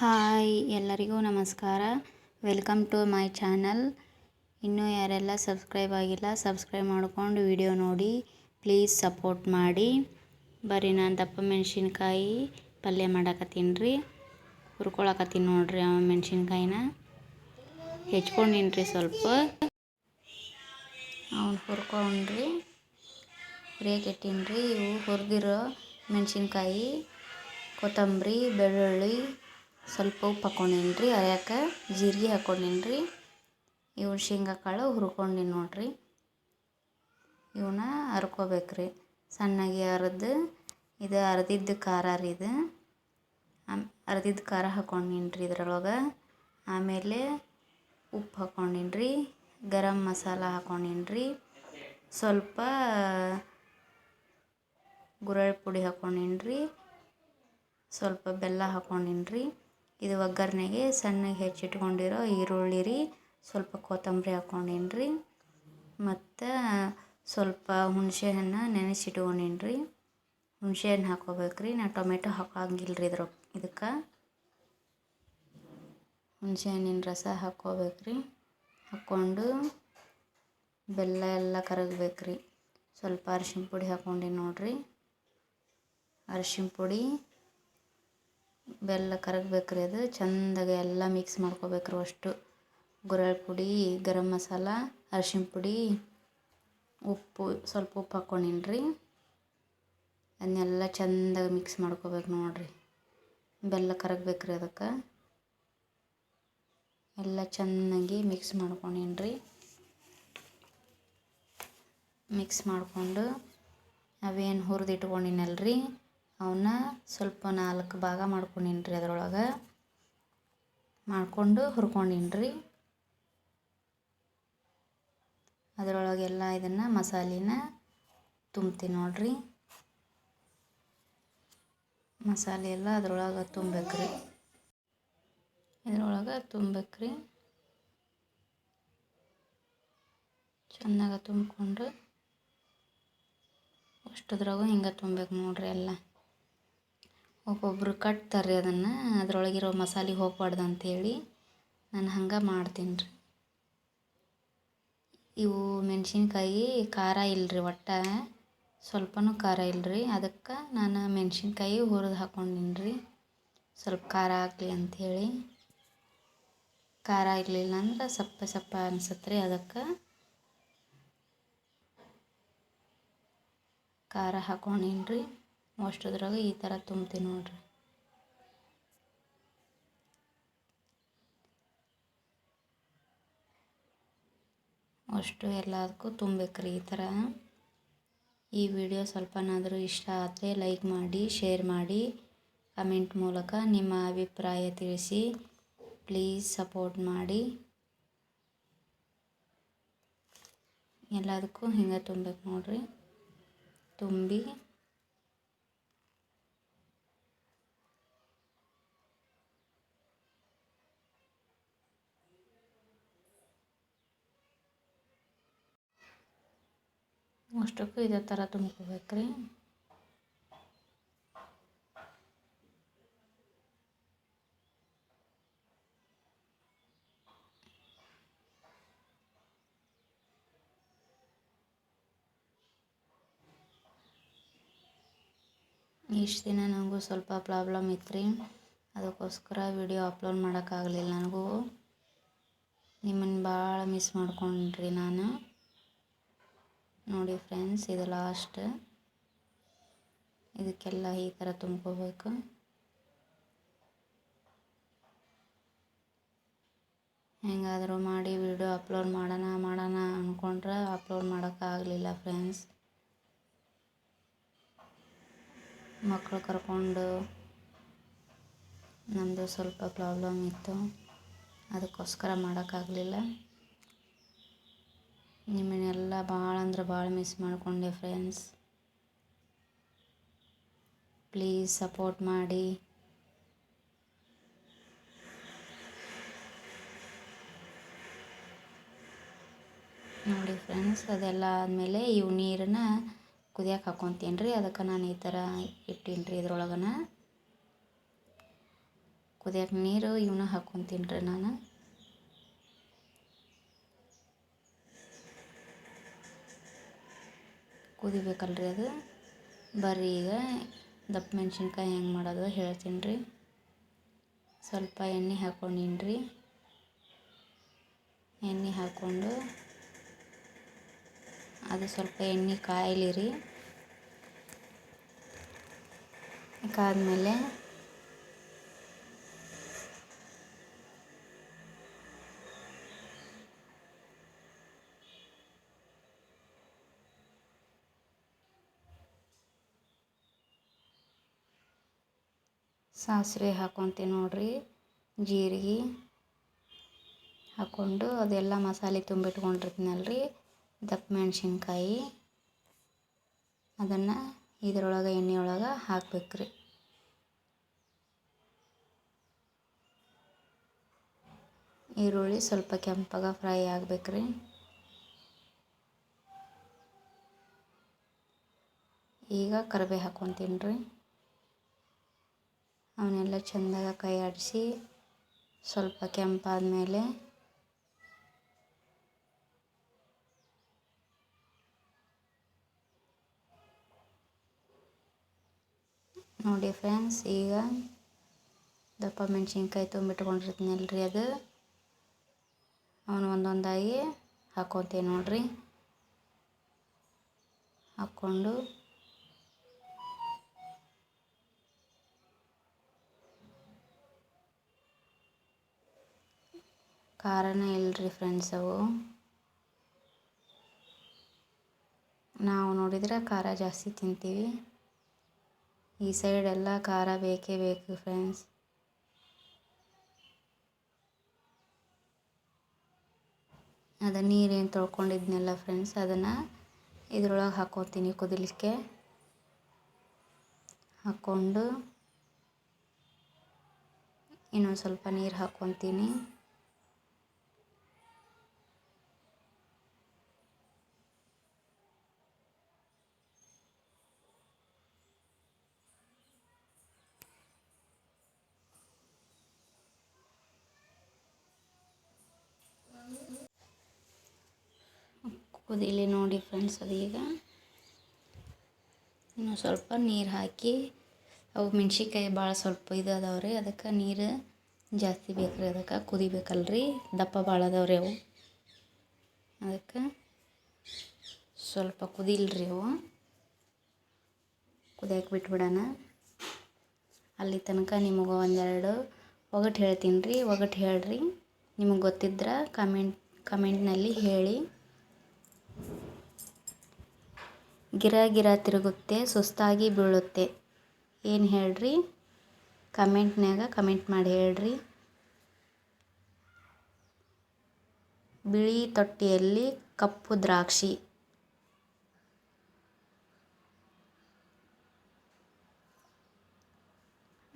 Hi, ಎಲ್ಲರಿಗೂ ನಮಸ್ಕಾರ. Welcome to my channel. ಇನ್ನೂ ಯಾರೆಲ್ಲ ಸಬ್ಸ್ಕ್ರೈಬ್ ಆಗಿಲ್ಲ, ಸಬ್ಸ್ಕ್ರೈಬ್ ಮಾಡ್ಕೊಂಡು ವಿಡಿಯೋ ನೋಡಿ. ಪ್ಲೀಸ್ ಸಪೋರ್ಟ್ ಮಾಡಿ. ಬರ್ರಿ ನಾನು ದಪ್ಪ ಮೆಣಸಿನ್ಕಾಯಿ ಪಲ್ಯ ಮಾಡಾಕತ್ತೀನಿ ರೀ. ಹುರ್ಕೊಳಕತ್ತೀನಿ ನೋಡ್ರಿ ಅವ ಮೆಣಸಿನ್ಕಾಯಿನ. ಹೆಚ್ಕೊಂಡಿನ್ರಿ ಸ್ವಲ್ಪ. ಅವ್ನು ಹುರ್ಕೊಂಡ್ರಿ. ರೇಕೆಟ್ಟಿನಿ ರೀ ಇವು ಹುರಿದಿರೋ ಮೆಣಸಿನ್ಕಾಯಿ, ಕೊತ್ತಂಬರಿ, ಬೆಳ್ಳುಳ್ಳಿ ಸ್ವಲ್ಪ ಉಪ್ಪು ಹಾಕ್ಕೊಂಡೀನಿ ರೀ ಅರ್ಯಾಕ ಜೀರಿಗೆ ಹಾಕ್ಕೊಂಡೀನಿ ರೀ ಇವು ಶೇಂಗಾ ಕಾಳು ಹುರ್ಕೊಂಡೀನಿ ನೋಡ್ರಿ. ಇವನ್ನ ಹರ್ಕೋಬೇಕು ರೀ ಸಣ್ಣಗೆ ಅರ್ದು, ಇದು ಅರ್ದಿದ್ದು ಖಾರ ರೀ ಇದು. ಅರ್ದಿದ್ದು ಖಾರ ಹಾಕ್ಕೊಂಡೀನಿ ರೀ ಇದ್ರೊಳಗೆ. ಆಮೇಲೆ ಉಪ್ಪು ಹಾಕ್ಕೊಂಡೀನಿ ರೀ ಗರಂ ಮಸಾಲ ಹಾಕ್ಕೊಂಡೀನಿ ರೀ ಸ್ವಲ್ಪ ಗುರಳ್ ಪುಡಿ ಹಾಕ್ಕೊಂಡೀನಿ ರೀ ಸ್ವಲ್ಪ ಬೆಲ್ಲ ಹಾಕ್ಕೊಂಡೀನಿ ರೀ ಇದು ಒಗ್ಗರಣೆಗೆ ಸಣ್ಣಗೆ ಹೆಚ್ಚಿಟ್ಕೊಂಡಿರೋ ಈರುಳ್ಳಿ ರೀ, ಸ್ವಲ್ಪ ಕೊತ್ತಂಬರಿ ಹಾಕ್ಕೊಂಡೀನಿ ರೀ, ಮತ್ತು ಸ್ವಲ್ಪ ಹುಣಸೆ ಹಣ್ಣು ನೆನೆಸಿಟ್ಕೊಂಡೀನಿ ರೀ. ಹುಣಸೆ ಹಣ್ಣು ಹಾಕ್ಕೋಬೇಕು ರೀ, ನಾ ಟೊಮೆಟೊ ಹಾಕೋಂಗಿಲ್ಲ ರೀ ಇದ್ರ ಇದಕ್ಕೆ. ಹುಣಸೆ ಹಣ್ಣಿನ ರಸ ಹಾಕ್ಕೋಬೇಕು ರೀ, ಹಾಕ್ಕೊಂಡು ಬೆಲ್ಲ ಎಲ್ಲ ಕರಗಬೇಕು ರೀ. ಸ್ವಲ್ಪ ಅರ್ಶಿನ ಪುಡಿ ಹಾಕ್ಕೊಂಡೀನಿ ನೋಡಿರಿ. ಅರ್ಶಿನ ಪುಡಿ ಬೆಲ್ಲ ಕರಗ್ಬೇಕು ರೀ ಅದು. ಚೆಂದಾಗಿ ಎಲ್ಲ ಮಿಕ್ಸ್ ಮಾಡ್ಕೊಬೇಕು ರೀ ಅಷ್ಟು. ಗುರಳ್ ಪುಡಿ, ಗರಂ ಮಸಾಲ, ಅರ್ಶಿಣ ಪುಡಿ, ಉಪ್ಪು, ಸ್ವಲ್ಪ ಉಪ್ಪು ಹಾಕ್ಕೊಂಡೀನಿ ರೀ ಅದನ್ನೆಲ್ಲ ಚೆಂದಾಗಿ ಮಿಕ್ಸ್ ಮಾಡ್ಕೋಬೇಕು ನೋಡಿರಿ. ಬೆಲ್ಲ ಕರಗಬೇಕು ರೀ ಅದಕ್ಕೆ. ಎಲ್ಲ ಚೆನ್ನಾಗಿ ಮಿಕ್ಸ್ ಮಾಡ್ಕೊಂಡೀನಿ ರೀ ಮಿಕ್ಸ್ ಮಾಡಿಕೊಂಡು ಅವೇನು ಹುರಿದಿಟ್ಕೊಂಡಿನಲ್ರಿ ಅವನ್ನ ಸ್ವಲ್ಪ ನಾಲ್ಕು ಭಾಗ ಮಾಡ್ಕೊಂಡೀನಿ ರೀ ಅದ್ರೊಳಗೆ. ಮಾಡಿಕೊಂಡು ಹುರ್ಕೊಂಡೀನಿ ರೀ ಅದರೊಳಗೆಲ್ಲ ಇದನ್ನು ಮಸಾಲಿನ ತುಂಬ್ತೀನಿ ನೋಡಿರಿ. ಮಸಾಲೆ ಎಲ್ಲ ಅದರೊಳಗೆ ತುಂಬಬೇಕು ರೀ ಇದ್ರೊಳಗೆ ತುಂಬಬೇಕು ರೀ ಚೆನ್ನಾಗಿ ತುಂಬಿಕೊಂಡು ಅಷ್ಟದ್ರಾಗೂ ಹಿಂಗೆ ತುಂಬಬೇಕು ನೋಡ್ರಿ ಎಲ್ಲ. ಒಬ್ಬೊಬ್ರು ಕಟ್ತಾರೆ ಅದನ್ನು, ಅದರೊಳಗಿರೋ ಮಸಾಲೆ ಹೋಗ್ಬಾರ್ದು ಅಂಥೇಳಿ ನಾನು ಹಂಗೆ ಮಾಡ್ತೀನಿ ರೀ. ಇವು ಮೆಣಸಿನ್ಕಾಯಿ ಖಾರ ಇಲ್ಲರಿ ಒಟ್ಟು, ಸ್ವಲ್ಪನೂ ಖಾರ ಇಲ್ಲರಿ ಅದಕ್ಕೆ ನಾನು ಮೆಣಸಿನ್ಕಾಯಿ ಹುರಿದು ಹಾಕ್ಕೊಂಡೀನಿ ರೀ. ಸ್ವಲ್ಪ ಖಾರ ಆಗಲಿ ಅಂಥೇಳಿ ಖಾರ ಇರಲಿಲ್ಲ ಅಂದ್ರೆ ಸಪ್ಪೆ ಸಪ್ಪ ಅನ್ಸತ್ತೆ ರೀ ಅದಕ್ಕೆ. ಖಾರ ಹಾಕ್ಕೊಂಡೀನಿ ರೀ. ಅಷ್ಟದ್ರಾಗ ಈ ಥರ ತುಂಬ್ತೀನಿ ನೋಡ್ರಿ. ಅಷ್ಟು ಎಲ್ಲದಕ್ಕೂ ತುಂಬಬೇಕು ರೀ ಈ ಥರ ಈ ವಿಡಿಯೋ ಸ್ವಲ್ಪನಾದರೂ ಇಷ್ಟ ಆದರೆ ಲೈಕ್ ಮಾಡಿ, ಶೇರ್ ಮಾಡಿ, ಕಮೆಂಟ್ ಮೂಲಕ ನಿಮ್ಮ ಅಭಿಪ್ರಾಯ ತಿಳಿಸಿ, ಪ್ಲೀಸ್ ಸಪೋರ್ಟ್ ಮಾಡಿ. ಎಲ್ಲದಕ್ಕೂ ಹಿಂಗೆ ತುಂಬಬೇಕು ನೋಡಿರಿ. ತುಂಬಿ ಅಷ್ಟಕ್ಕೂ ಇದೇ ಥರ ತುಂಬ್ಕೋಬೇಕು ರೀ ಇಷ್ಟು ದಿನ ನನಗೂ ಸ್ವಲ್ಪ ಪ್ರಾಬ್ಲಮ್ ಇತ್ತು ರೀ ಅದಕ್ಕೋಸ್ಕರ ವಿಡಿಯೋ ಅಪ್ಲೋಡ್ ಮಾಡೋಕ್ಕಾಗಲಿಲ್ಲ ನನಗೂ. ನಿಮ್ಮನ್ನು ಭಾಳ ಮಿಸ್ ಮಾಡ್ಕೊಂಡ್ರಿ ನಾನು. ನೋಡಿ ಫ್ರೆಂಡ್ಸ್, ಇದು ಲಾಸ್ಟ್ ಇದಕ್ಕೆಲ್ಲ ಈ ಥರ ತುಂಬ್ಕೋಬೇಕು. ಹೆಂಗಾದರೂ ಮಾಡಿ ವಿಡಿಯೋ ಅಪ್ಲೋಡ್ ಮಾಡೋಣ ಮಾಡೋಣ ಅಂದ್ಕೊಂಡ್ರೆ ಅಪ್ಲೋಡ್ ಮಾಡೋಕ್ಕಾಗಲಿಲ್ಲ ಫ್ರೆಂಡ್ಸ್. ಮಕ್ಕಳು ಕರ್ಕೊಂಡು ನಮ್ಮದು ಸ್ವಲ್ಪ ಪ್ರಾಬ್ಲಮ್ ಇತ್ತು. ಅದಕ್ಕೋಸ್ಕರ ಮಾಡೋಕ್ಕಾಗಲಿಲ್ಲ ನಿಮ್ಮನ್ನೆಲ್ಲ ಭಾಳ ಅಂದ್ರೆ ಭಾಳ ಮಿಸ್ ಮಾಡಿಕೊಂಡೆ ಫ್ರೆಂಡ್ಸ್ ಪ್ಲೀಸ್ ಸಪೋರ್ಟ್ ಮಾಡಿ. ನೋಡಿ ಫ್ರೆಂಡ್ಸ್ ಅದೆಲ್ಲ ಆದಮೇಲೆ ಇವು ನೀರನ್ನ ಕುದಿಯಕ್ಕೆ ಹಾಕ್ಕೊತೀನಿ ರೀ ಅದಕ್ಕೆ ನಾನು ಈ ಥರ ಇಟ್ಟೀನಿ ರೀ ಇದ್ರೊಳಗನ. ಕುದಿಯಕ್ಕೆ ನೀರು ಇವನ್ನ ಹಾಕ್ಕೊತೀನಿ ರೀ ನಾನು. ಕುದಿಬೇಕಲ್ರಿ ಅದು. ಬರ್ರಿ ಈಗ ದಪ್ಪ ಮೆಣ್ಸಿನ್ಕಾಯಿ ಹೆಂಗೆ ಮಾಡೋದು ಹೇಳ್ತೀನಿ ರೀ ಸ್ವಲ್ಪ ಎಣ್ಣೆ ಹಾಕ್ಕೊಂಡಿನ್ರಿ ಎಣ್ಣೆ ಹಾಕ್ಕೊಂಡು ಅದು ಸ್ವಲ್ಪ ಎಣ್ಣೆ ಕಾಯಲಿ ರೀ ಕಾದ್ಮೇಲೆ ಸಾಸಿವೆ ಹಾಕೊತೀನಿ ನೋಡಿರಿ, ಜೀರಿಗೆ ಹಾಕ್ಕೊಂಡು ಅದೆಲ್ಲ ಮಸಾಲೆ ತುಂಬಿಟ್ಕೊಂಡಿರ್ತೀನಲ್ರಿ. ದಪ್ಪ ಮೆಣಸಿನ್ಕಾಯಿ, ಅದನ್ನು ಇದ್ರೊಳಗೆ ಎಣ್ಣೆಯೊಳಗೆ ಒಳಗೆ ಹಾಕ್ಬೇಕ್ರಿ. ಈರುಳ್ಳಿ ಸ್ವಲ್ಪ ಕೆಂಪಾಗ ಫ್ರೈ ಆಗ್ಬೇಕು ರೀ ಈಗ ಕರಿಬೇ ಹಾಕ್ಕೊತೀನಿ ರೀ ಅವನ್ನೆಲ್ಲ ಚೆಂದಾಗ ಕೈ ಆಡಿಸಿ ಸ್ವಲ್ಪ ಕೆಂಪಾದ ಮೇಲೆ ನೋಡಿ ಫ್ರೆಂಡ್ಸ್, ಈಗ ದಪ್ಪ ಮೆಣಸಿನ್ಕಾಯಿ ತುಂಬಿಟ್ಕೊಂಡಿರ್ತೀನಲ್ರಿ ಅದು. ಅವನು ಒಂದೊಂದಾಗಿ ಹಾಕ್ಕೊತೀನಿ ನೋಡ್ರಿ. ಹಾಕ್ಕೊಂಡು ಖಾರನೇ ಇಲ್ಲರಿ ಫ್ರೆಂಡ್ಸ್ ಅವು. ನಾವು ನೋಡಿದ್ರೆ ಖಾರ ಜಾಸ್ತಿ ತಿಂತೀವಿ. ಈ ಸೈಡ್ ಎಲ್ಲ ಖಾರ ಬೇಕೇ ಬೇಕು ಫ್ರೆಂಡ್ಸ್ ಅದು ನೀರೇನು ತೊಳ್ಕೊಂಡಿದ್ನಲ್ಲ ಫ್ರೆಂಡ್ಸ್ ಅದನ್ನು ಇದ್ರೊಳಗೆ ಹಾಕೋತೀನಿ ಕುದಿಲಿಕ್ಕೆ. ಹಾಕ್ಕೊಂಡು ಇನ್ನೊಂದು ಸ್ವಲ್ಪ ನೀರು ಹಾಕ್ಕೊತೀನಿ ಕುದೀಲಿ ನೋಡಿ ಫ್ರೆಂಡ್ಸ್ ಅದೀಗ ಇನ್ನು ಸ್ವಲ್ಪ ನೀರು ಹಾಕಿ, ಅವು ಮೆಣ್ಸಿನ್ಕಾಯಿ ಭಾಳ ಸ್ವಲ್ಪ ಇದು ಅದಾವ್ರಿ, ಅದಕ್ಕೆ ನೀರು ಜಾಸ್ತಿ ಬೇಕ್ರಿ, ಅದಕ್ಕೆ ಕುದಿಬೇಕಲ್ರಿ. ದಪ್ಪ ಭಾಳ ಅದಾವ್ರಿ ಅವು. ಅದಕ್ಕೆ ಸ್ವಲ್ಪ ಕುದಿಲ್ರಿ ಅವು. ಕುದಿಯಕ್ಕೆ ಬಿಟ್ಬಿಡೋಣ. ಅಲ್ಲಿ ತನಕ ನಿಮಗೆ ಒಂದೆರಡು ಒಗಟು ಹೇಳ್ತೀನಿ ರೀ, ಒಗಟು ಹೇಳ್ರಿ. ನಿಮಗೆ ಗೊತ್ತಿದ್ರೆ ಕಮೆಂಟ್ ಕಮೆಂಟ್ನಲ್ಲಿ ಹೇಳಿ. ಗಿರ ಗಿರ ತಿರುಗುತ್ತೆ, ಸುಸ್ತಾಗಿ ಬೀಳುತ್ತೆ. ಏನು ಹೇಳ್ರಿ? ಕಮೆಂಟ್ನ್ಯಾಗ ಕಮೆಂಟ್ ಮಾಡಿ ಹೇಳ್ರಿ. ಬಿಳಿ ತೊಟ್ಟಿಯಲ್ಲಿ ಕಪ್ಪು ದ್ರಾಕ್ಷಿ.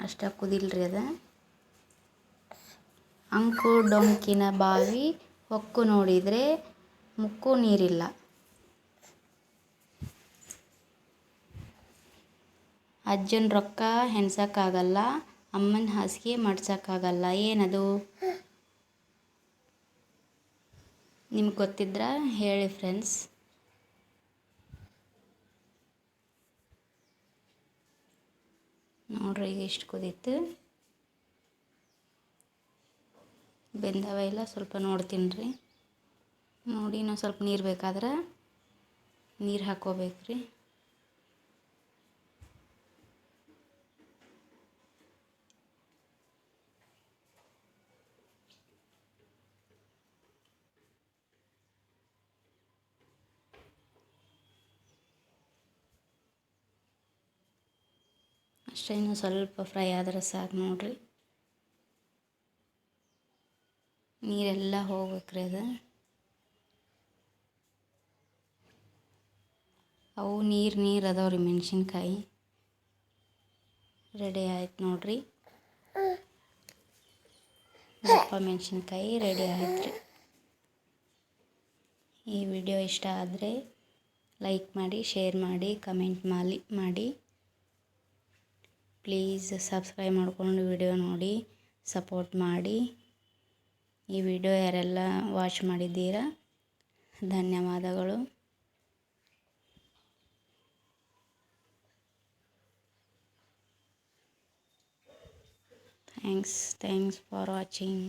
ಅಷ್ಟ ಕುದಿಲ್ರಿ ಅದ. ಅಂಕು ಡೊಂಕಿನ ಬಾವಿ ಹೊಕ್ಕು ನೋಡಿದರೆ ಮುಕ್ಕು ನೀರಿಲ್ಲ. ಅಜ್ಜನ ರೊಕ್ಕ ಹೆಣ್ಸಕ್ಕಾಗಲ್ಲ, ಅಮ್ಮನ ಹಾಸಿಗೆ ಮಡ್ಸಕ್ಕಾಗಲ್ಲ, ಏನದು? ನಿಮ್ಗೆ ಗೊತ್ತಿದ್ರೆ? ಹೇಳಿ ಫ್ರೆಂಡ್ಸ್ ನೋಡ್ರಿ ಈಗ ಎಷ್ಟು ಕುದೀತು. ಬೆಂದವ ಇಲ್ಲ, ಸ್ವಲ್ಪ ನೋಡ್ತೀನಿ ರೀ ನೋಡಿ ನಾವು ಸ್ವಲ್ಪ ನೀರು ಬೇಕಾದ್ರೆ ನೀರು ಹಾಕೋಬೇಕು ರೀ ಅಷ್ಟೇ, ಇನ್ನು ಸ್ವಲ್ಪ ಫ್ರೈ ಆದ್ರೆ ಸಾಕು ನೋಡಿರಿ. ನೀರೆಲ್ಲ ಹೋಗ್ಬೇಕ್ರಿ ಅದು. ಅವು ನೀರು ನೀರು ಅದಾವ್ರಿ ಮೆಣಸಿನ್ಕಾಯಿ. ರೆಡಿ ಆಯ್ತು ನೋಡ್ರಿ. ದಪ್ಪ ಮೆಣಸಿನ್ಕಾಯಿ ರೆಡಿ ಆಯ್ತು ರೀ ಈ ವಿಡಿಯೋ ಇಷ್ಟ ಆದರೆ ಲೈಕ್ ಮಾಡಿ ಶೇರ್ ಮಾಡಿ ಕಮೆಂಟ್ ಮಾಡಿ ಮಾಡಿ. ಪ್ಲೀಸ್ ಸಬ್ಸ್ಕ್ರೈಬ್ ಮಾಡಿಕೊಂಡು ವಿಡಿಯೋ ನೋಡಿ ಸಪೋರ್ಟ್ ಮಾಡಿ. ಈ ವಿಡಿಯೋ ಯಾರೆಲ್ಲ ವಾಚ್ ಮಾಡಿದ್ದೀರಾ, ಧನ್ಯವಾದಗಳು. Thanks thanks for watching